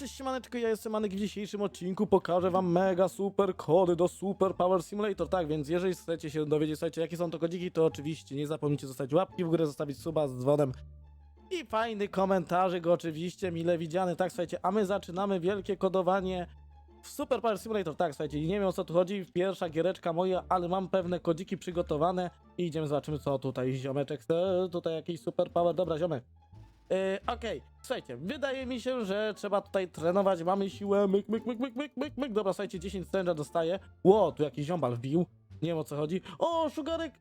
cześć siemaneczko, ja jestem Manek w dzisiejszym odcinku pokażę wam mega super kody do Super Power Simulator, tak, więc jeżeli chcecie się dowiedzieć, słuchajcie, jakie są to kodziki, to oczywiście nie zapomnijcie zostawić łapki w górę, zostawić suba z dzwonem i fajny komentarzyk oczywiście, mile widziany, tak, słuchajcie, a my zaczynamy wielkie kodowanie w Super Power Simulator, tak, słuchajcie, nie wiem o co tu chodzi, pierwsza giereczka moja, ale mam pewne kodziki przygotowane i idziemy, zobaczymy co tutaj ziomeczek chce, tutaj jakiś Super Power, dobra ziomek. Yy, Okej, słuchajcie, wydaje mi się, że trzeba tutaj trenować, mamy siłę, myk, myk, myk, myk, myk, myk, myk, dobra, słuchajcie, 10 stręża dostaję, ło, tu jakiś ziombal wbił, nie wiem o co chodzi, o, Sugarek,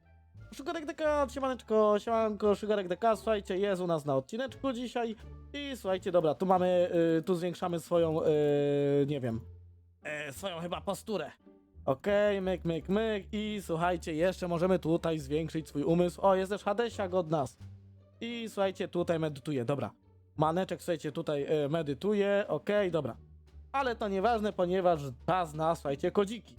Sugarek DK, siemaneczko, siemanko, Sugarek DK, słuchajcie, jest u nas na odcineczku dzisiaj. I słuchajcie, dobra, tu mamy, yy, tu zwiększamy swoją, yy, nie wiem, yy, swoją chyba posturę. Okej, myk, myk, myk. I słuchajcie, jeszcze możemy tutaj zwiększyć swój umysł, o, jest też Hadesiak od nas. I słuchajcie, tutaj medytuję, dobra. Maneczek, słuchajcie, tutaj e, medytuje, okej, dobra. Ale to nieważne, ponieważ czas na, słuchajcie, kodziki.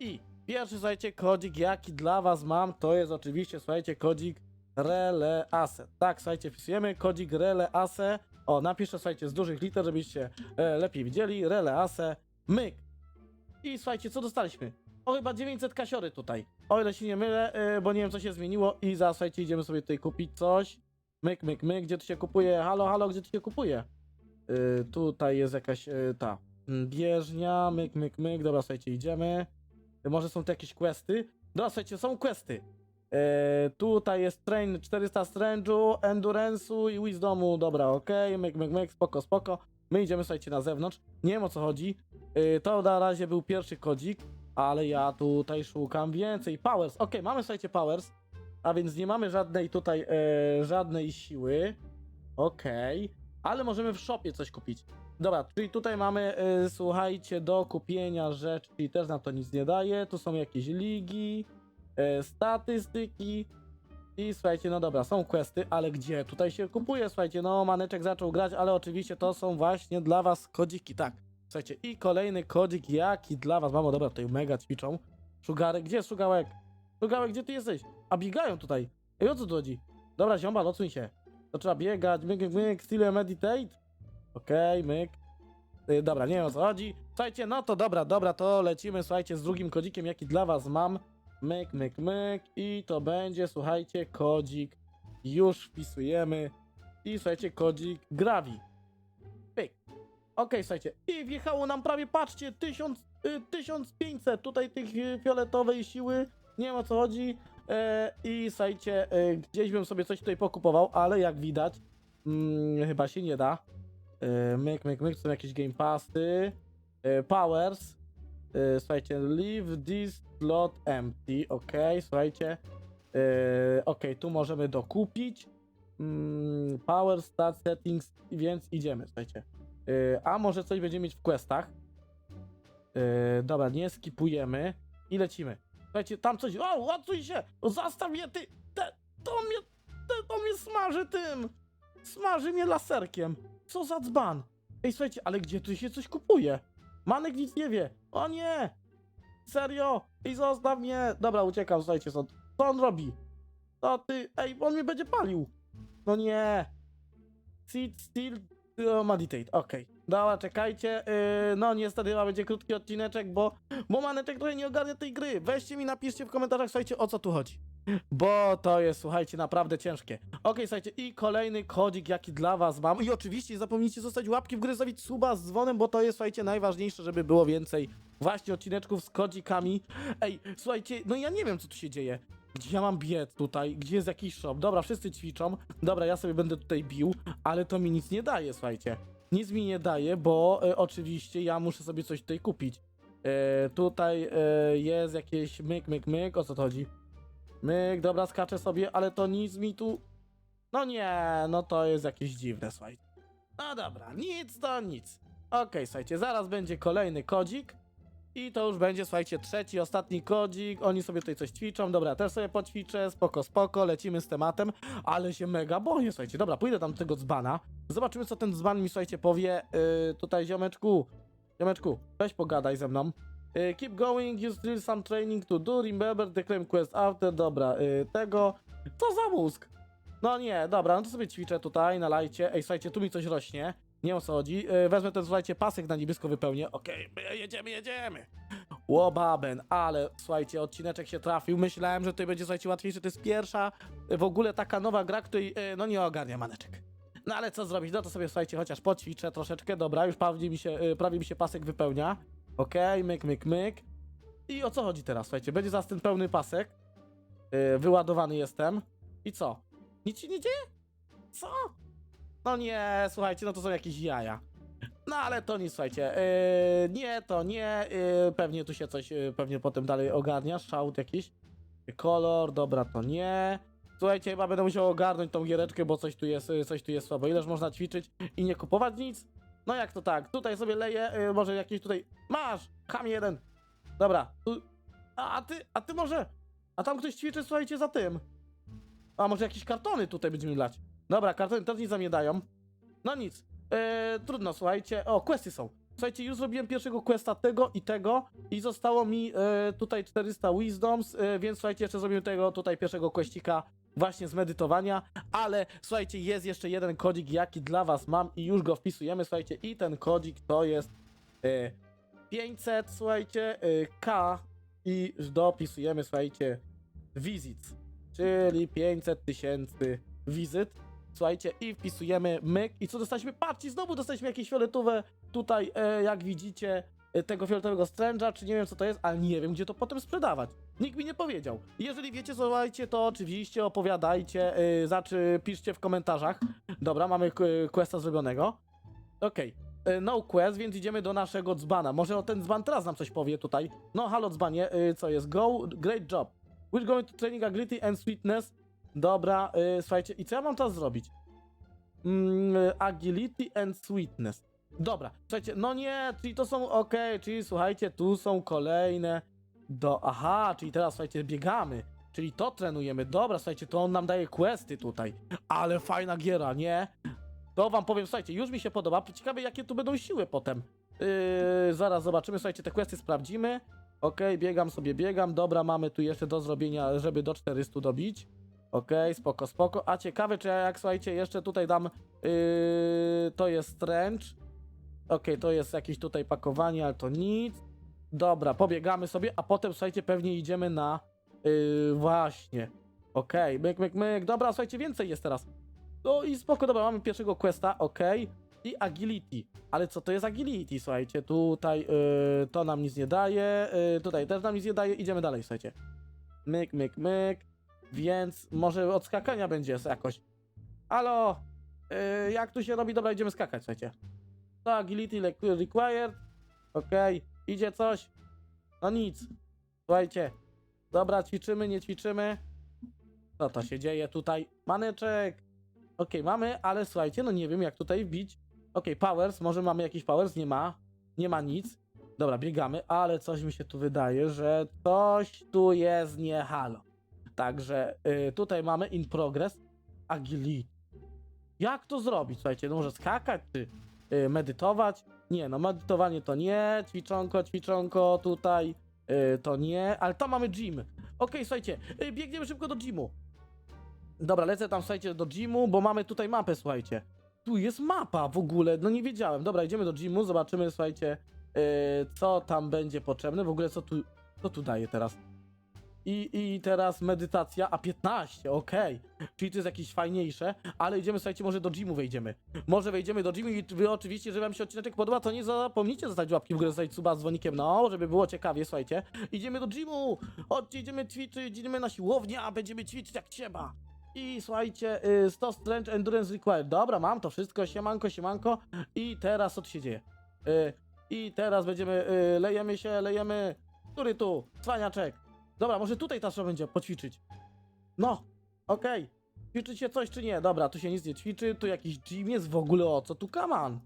I pierwszy, słuchajcie, kodzik, jaki dla was mam, to jest oczywiście, słuchajcie, kodzik Rele Ace. Tak, słuchajcie, wpisujemy kodzik Rele Ace. O, napiszę, słuchajcie, z dużych liter, żebyście e, lepiej widzieli. Rele Ace, myk. I słuchajcie, co dostaliśmy? O, chyba 900 kasiory tutaj. O ile się nie mylę, e, bo nie wiem, co się zmieniło. I za, słuchajcie, idziemy sobie tutaj kupić coś. Myk, myk, myk, gdzie tu się kupuje? Halo, halo, gdzie tu się kupuje? Yy, tutaj jest jakaś yy, ta mm, bieżnia, myk, myk, myk, dobra, słuchajcie, idziemy. Yy, może są tu jakieś questy? Dobra, słuchajcie, są questy. Yy, tutaj jest train 400 strężu, endurance'u i wisdomu, dobra, okej, myk, myk, myk, spoko, spoko. My idziemy, słuchajcie, na zewnątrz, nie wiem o co chodzi. Yy, to na razie był pierwszy kodzik, ale ja tutaj szukam więcej. Powers, okej, mamy, słuchajcie, powers. A więc nie mamy żadnej tutaj, e, żadnej siły. Okej. Ale możemy w shopie coś kupić. Dobra, czyli tutaj mamy, e, słuchajcie, do kupienia rzeczy, czyli też nam to nic nie daje. Tu są jakieś ligi, e, statystyki. I słuchajcie, no dobra, są questy, ale gdzie tutaj się kupuje? Słuchajcie, no Maneczek zaczął grać, ale oczywiście to są właśnie dla was kodziki, tak. Słuchajcie, i kolejny kodzik, jaki dla was, mamo, dobra, tutaj mega ćwiczą. Szugarek, gdzie jest Szugałek, gdzie ty jesteś? A biegają tutaj. Ej, o co tu chodzi? Dobra, ziombal, odsuń się. To trzeba biegać, myk, myk, style meditate. Okej, myk. Y, dobra, nie wiem o co chodzi. Słuchajcie, no to dobra, dobra, to lecimy, słuchajcie, z drugim kodzikiem, jaki dla was mam. Myk, myk, myk i to będzie, słuchajcie, kodzik. Już wpisujemy. I słuchajcie, kodzik Gravi. Pyk. Okej, słuchajcie, i wjechało nam prawie, patrzcie, 1000, y, 1500 tutaj tych y, fioletowej siły. Nie wiem o co chodzi. E, I słuchajcie, e, gdzieś bym sobie coś tutaj pokupował, ale jak widać, mm, chyba się nie da. E, myk, myk, myk, są jakieś game passy. Powers. Słuchajcie, leave this slot empty. Ok, słuchajcie. Ok, tu możemy dokupić. Mm, power, stat, settings, więc idziemy, słuchajcie. A może coś będziemy mieć w questach. Dobra, nie skipujemy i lecimy. Słuchajcie, tam coś. O, łacuj się! Zastaw mnie, ty! Te, to mnie. Te, to mnie smaży tym! Smaży mnie laserkiem! Co za dzban! Ej, słuchajcie, ale gdzie tu się coś kupuje? Manek nic nie wie! O nie! Serio! Ej, zostaw mnie! Dobra, uciekam, słuchajcie, co, co on robi? To ty. Ej, on mnie będzie palił! No nie! Sit still oh, meditate, okej. Dobra, czekajcie. Yy, no niestety chyba będzie krótki odcineczek, bo, bo maneczek trochę nie ogarnia tej gry. Weźcie mi, napiszcie w komentarzach, słuchajcie, o co tu chodzi. Bo to jest, słuchajcie, naprawdę ciężkie. Okej, słuchajcie, i kolejny kodzik, jaki dla was mam. I oczywiście nie zapomnijcie zostać łapki w górę, zostawić suba z dzwonem, bo to jest, słuchajcie, najważniejsze, żeby było więcej właśnie odcineczków z kodzikami. Ej, słuchajcie, no ja nie wiem, co tu się dzieje. Gdzie ja mam biec tutaj? Gdzie jest jakiś shop? Dobra, wszyscy ćwiczą. Dobra, ja sobie będę tutaj bił, ale to mi nic nie daje, słuchajcie. Nic mi nie daje, bo e, oczywiście ja muszę sobie coś tutaj kupić. E, tutaj e, jest jakieś myk, myk, myk. O co to chodzi? Myk, dobra, skaczę sobie, ale to nic mi tu... No nie, no to jest jakieś dziwne, słuchajcie. No dobra, nic to nic. Okej, słuchajcie, zaraz będzie kolejny kodzik. I to już będzie, słuchajcie, trzeci, ostatni kodzik. Oni sobie tutaj coś ćwiczą. Dobra, też sobie poćwiczę. Spoko, spoko, lecimy z tematem. Ale się mega boję, słuchajcie. Dobra, pójdę tam do tego dzbana. Zobaczymy, co ten dzban mi, słuchajcie, powie. Yy, tutaj, ziomeczku. Ziomeczku, weź pogadaj ze mną. Yy, keep going, you still some training to do. Remember the claim quest after. Dobra, yy, tego. Co za mózg? No nie, dobra, no to sobie ćwiczę tutaj na lajcie. Ej, słuchajcie, tu mi coś rośnie. Nie o co chodzi. Yy, wezmę ten, słuchajcie, pasek na niebiesko wypełnię. Okej, my jedziemy, jedziemy. Łobaben, ale słuchajcie, odcineczek się trafił. Myślałem, że to będzie, słuchajcie, łatwiejsze. To jest pierwsza y, w ogóle taka nowa gra, której, y, no nie ogarnia maneczek. No ale co zrobić? No to sobie, słuchajcie, chociaż poćwiczę troszeczkę. Dobra, już prawie mi się, prawie mi się pasek wypełnia. Okej, myk, myk, myk. I o co chodzi teraz? Słuchajcie, będzie zaraz ten pełny pasek. Wyładowany jestem. I co? Nic się nie dzieje? Co? No nie, słuchajcie, no to są jakieś jaja. No ale to nie, słuchajcie, yy, nie, to nie, yy, pewnie tu się coś, yy, pewnie potem dalej ogarnia, szałt jakiś. Kolor, dobra, to nie. Słuchajcie, chyba będę musiał ogarnąć tą giereczkę, bo coś tu jest, coś tu jest słabo. Ileż można ćwiczyć i nie kupować nic? No jak to tak? Tutaj sobie leję, yy, może jakieś tutaj... Masz! Ham jeden! Dobra, tu... A, a ty, a ty może... A tam ktoś ćwiczy, słuchajcie, za tym. A może jakieś kartony tutaj będziemy lać? Dobra, kartony też nic za mnie dają. No nic. Eee, trudno, słuchajcie. O, questy są. Słuchajcie, już zrobiłem pierwszego questa tego i tego i zostało mi e, tutaj 400 wisdoms, e, więc słuchajcie, jeszcze zrobimy tego tutaj pierwszego questika właśnie z medytowania, ale słuchajcie, jest jeszcze jeden kodzik, jaki dla was mam i już go wpisujemy, słuchajcie, i ten kodzik to jest e, 500, słuchajcie, e, K i dopisujemy, słuchajcie, visits, czyli 500 tysięcy wizyt. Słuchajcie, i wpisujemy myk. I co dostaliśmy? Patrzcie, znowu dostaliśmy jakieś fioletowe tutaj, e, jak widzicie, e, tego fioletowego stręża, czy nie wiem co to jest, ale nie wiem, gdzie to potem sprzedawać. Nikt mi nie powiedział. Jeżeli wiecie, słuchajcie, to oczywiście opowiadajcie, e, znaczy piszcie w komentarzach. Dobra, mamy k- questa zrobionego. Okej. E, No quest, więc idziemy do naszego dzbana. Może o ten dzban teraz nam coś powie tutaj. No halo dzbanie, e, co jest? Go, great job. We're going to training agility and sweetness. Dobra, y, słuchajcie, i co ja mam teraz zrobić? Mm, agility and sweetness. Dobra, słuchajcie, no nie, czyli to są, okej, czyli słuchajcie, tu są kolejne do, aha, czyli teraz, słuchajcie, biegamy, czyli to trenujemy, dobra, słuchajcie, to on nam daje questy tutaj, ale fajna giera, nie? To wam powiem, słuchajcie, już mi się podoba, ciekawe jakie tu będą siły potem. Yy, zaraz zobaczymy, słuchajcie, te questy sprawdzimy. Okej, biegam sobie, biegam, dobra, mamy tu jeszcze do zrobienia, żeby do 400 dobić. Okej, spoko, spoko. A ciekawe, czy ja jak słuchajcie, jeszcze tutaj dam. Yy, to jest stręcz. Okej, to jest jakieś tutaj pakowanie, ale to nic. Dobra, pobiegamy sobie, a potem słuchajcie, pewnie idziemy na. Yy, właśnie. Okej, myk, myk, myk. Dobra, słuchajcie, więcej jest teraz. No i spoko, dobra, mamy pierwszego questa, okej. I agility. Ale co to jest agility, słuchajcie? Tutaj yy, to nam nic nie daje. Yy, tutaj też nam nic nie daje. Idziemy dalej, słuchajcie. Myk, myk, myk. Więc może od skakania będzie jakoś. Halo! Yy, jak tu się robi? Dobra, idziemy skakać, słuchajcie. To agility le- required. Okej, idzie coś. No nic. Słuchajcie. Dobra, ćwiczymy, nie ćwiczymy. Co to się dzieje tutaj? Maneczek. Okej, mamy, ale słuchajcie, no nie wiem jak tutaj wbić. Okej, powers, może mamy jakiś powers? Nie ma. Nie ma nic. Dobra, biegamy, ale coś mi się tu wydaje, że coś tu jest nie halo. Także y, tutaj mamy in progress agility. Jak to zrobić? Słuchajcie, no może skakać, czy y, medytować? Nie, no medytowanie to nie, ćwiczonko, ćwiczonko tutaj y, to nie, ale tam mamy gym. Okej, słuchajcie, y, biegniemy szybko do gymu. Dobra, lecę tam, słuchajcie, do gymu, bo mamy tutaj mapę, słuchajcie. Tu jest mapa w ogóle, no nie wiedziałem. Dobra, idziemy do gymu, zobaczymy, słuchajcie, y, co tam będzie potrzebne. W ogóle co tu, co tu daje teraz? I, I teraz medytacja, a 15, okej. Czyli to jest jakieś fajniejsze, ale idziemy, słuchajcie, może do gymu wejdziemy. Może wejdziemy do gymu i wy oczywiście, że wam się odcinek podoba, to nie zapomnijcie zostawić łapki w górę, zostawić suba z dzwonikiem, no, żeby było ciekawie, słuchajcie. Idziemy do gymu, chodźcie, idziemy ćwiczyć, idziemy na siłownię, a będziemy ćwiczyć jak trzeba. I słuchajcie, y, 100 strength endurance required. Dobra, mam to wszystko, siemanko, siemanko. I teraz co tu się dzieje? Y, I teraz będziemy, y, lejemy się, lejemy. Który tu? Cwaniaczek. Dobra, może tutaj ta trzeba będzie poćwiczyć. No, okej. Ćwiczy się coś czy nie? Dobra, tu się nic nie ćwiczy, tu jakiś gym jest w ogóle o co tu kaman?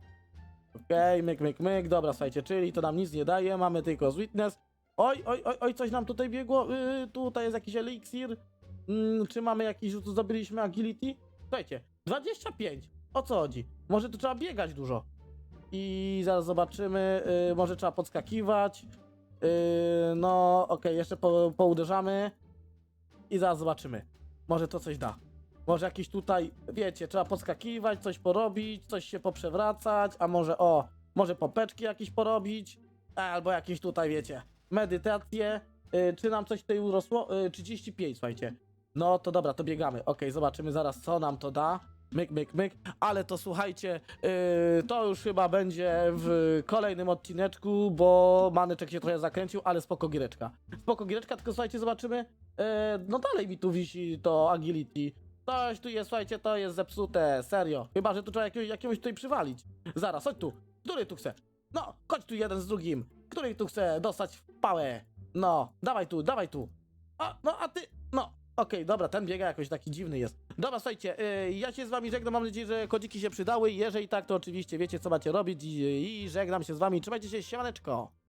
Okej, myk, myk, myk, dobra, słuchajcie, czyli to nam nic nie daje, mamy tylko sweetness. Oj, oj, oj, oj, coś nam tutaj biegło, yy, tutaj jest jakiś eliksir. Mm, czy mamy jakiś, tu zdobyliśmy agility? Słuchajcie, 25, o co chodzi? Może tu trzeba biegać dużo. I zaraz zobaczymy, yy, może trzeba podskakiwać. Yy, no, okej, jeszcze po, pouderzamy. I zaraz zobaczymy. Może to coś da. Może jakieś tutaj, wiecie, trzeba podskakiwać, coś porobić, coś się poprzewracać, a może o, może popeczki jakieś porobić, albo jakieś tutaj, wiecie, medytacje. Y, czy nam coś tutaj urosło? Y, 35, słuchajcie. No to dobra, to biegamy. Okej, zobaczymy zaraz, co nam to da. Myk, myk, myk. Ale to słuchajcie, yy, to już chyba będzie w kolejnym odcineczku, bo Maneczek się trochę zakręcił, ale spoko giereczka. Spoko giereczka, tylko słuchajcie, zobaczymy. Yy, no dalej mi tu wisi to agility. Coś tu jest, słuchajcie, to jest zepsute, serio. Chyba, że tu trzeba jakiegoś, jakiegoś tutaj przywalić. Zaraz, chodź tu. Który tu chce? No, chodź tu jeden z drugim. Który tu chce dostać w pałę? No, dawaj tu, dawaj tu. A, no a ty, okej, dobra, ten biega jakoś taki dziwny jest. Dobra, słuchajcie, yy, ja się z wami żegnam, mam nadzieję, że kodziki się przydały. Jeżeli tak, to oczywiście wiecie, co macie robić i, i żegnam się z wami. Trzymajcie się, siemaneczko.